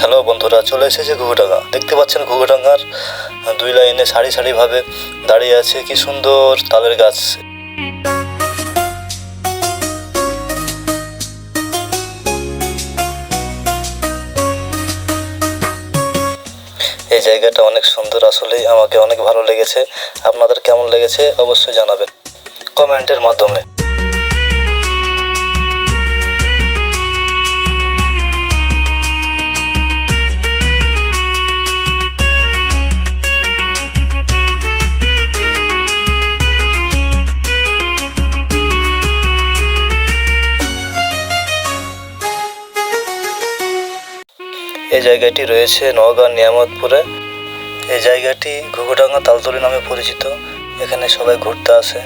Hello বন্ধুরা, চলে এসেছে ঘুঘুডাঙ্গা। দেখতে পাচ্ছেন ঘুঘুডাঙ্গার দুই লাইনে সারি সারিভাবে দাঁড়িয়ে আছে। কি সুন্দর তালের গাছ। এই জায়গাটা অনেক সুন্দর। আসলেই আমাকে অনেক ভালো লেগেছে। আপনাদের কেমন লেগেছে অবশ্যই জানাবেন। কমেন্টের মাধ্যমে। এই জায়গাটি রয়েছে নওগাঁ নিয়ামতপুরে। এই জায়গাটি ঘুঘুডাঙ্গা তালতলি নামে পরিচিত। এখানে সবাই ঘুরতে আসে।